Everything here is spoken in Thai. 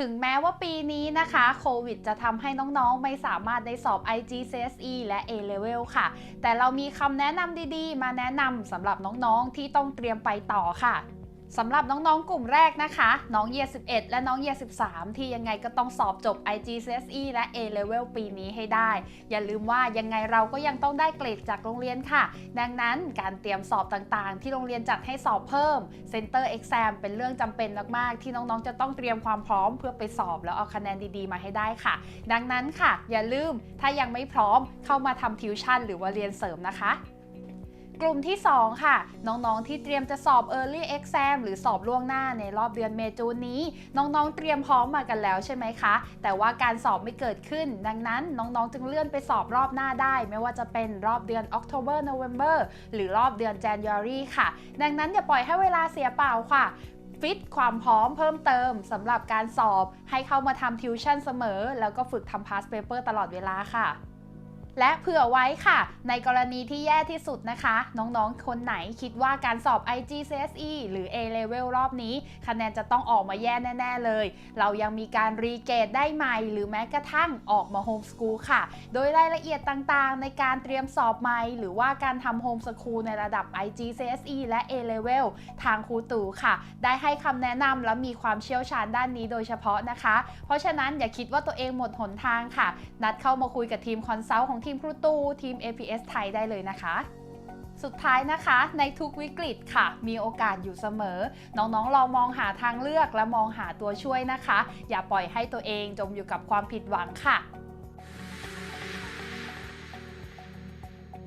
ถึงแม้ว่าปีนี้นะคะโควิดจะทำให้น้องๆ ไม่สามารถได้สอบ IGCSE และ A-Level ค่ะ แต่เรามีคำแนะนำดีๆ มาแนะนำสำหรับน้องๆ ที่ต้องเตรียมไปต่อค่ะ สำหรับน้องๆ กลุ่มแรกนะคะ น้องเยีย11 และน้องเยีย13 ที่ยังไงก็ต้องสอบจบ IGCSE และ A-Level ปีนี้ให้ได้ อย่าลืมว่ายังไงเราก็ยังต้องได้เกรดจากโรงเรียนค่ะ ดังนั้นการเตรียมสอบต่างๆ ที่โรงเรียนจัดให้สอบเพิ่ม Center Exam เป็นเรื่องจำเป็นมากๆ ที่น้องๆ จะต้องเตรียมความพร้อมเพื่อไปสอบแล้วเอาคะแนนดีๆ มาให้ได้ค่ะ ดังนั้นค่ะ อย่าลืมถ้ายังไม่พร้อมเข้ามาทำทิวชั่นหรือว่าเรียนเสริมนะคะ กลุ่มที่ 2 ค่ะ น้องๆ ที่เตรียมจะสอบ Early Exam หรือสอบล่วงหน้าในรอบเดือนเมษายนนี้ น้องๆ เตรียมพร้อมมากันแล้วใช่ไหมคะ แต่ว่าการสอบไม่เกิดขึ้น ดังนั้นน้องๆ จึงเลื่อนไปสอบรอบหน้าได้ ไม่ว่าจะเป็นรอบเดือน October November หรือรอบเดือน January ค่ะ ดังนั้นอย่าปล่อยให้เวลาเสียเปล่าค่ะฟิตความพร้อมเพิ่มเติมสำหรับการสอบให้เข้ามาทำทิวชั่นเสมอ แล้วก็ฝึกทำ past paper ตลอดเวลาค่ะ และเผื่อไว้ค่ะ ในกรณีที่แย่ที่สุดนะคะ น้องๆ คนไหนคิดว่าการสอบ IGCSE หรือ A-Level รอบนี้ คะแนนจะต้องออกมาแย่แน่ ๆ เลย เรายังมีการรีเกรดได้ใหม่ หรือแม้กระทั่งออกมาโฮมสกูลค่ะ โดยรายละเอียดต่างๆ ในการเตรียมสอบใหม่ หรือว่าการทำโฮมสกูลในระดับ IGCSE และ A-Level ทางครูตู่ค่ะ ได้ให้คำแนะนำและมีความเชี่ยวชาญด้านนี้โดยเฉพาะนะคะ เพราะฉะนั้นอย่าคิดว่าตัวเองหมดหนทางค่ะ นัดเข้ามาคุยกับทีมคอนซัลท์ของทีมครูตูทีม APS ไทยได้เลยนะคะ สุดท้ายนะคะในทุกวิกฤตค่ะ มีโอกาสอยู่เสมอ น้องๆลองมองหาทางเลือกและมองหาตัวช่วยนะคะ อย่าปล่อยให้ตัวเองจมอยู่กับความผิดหวังค่ะ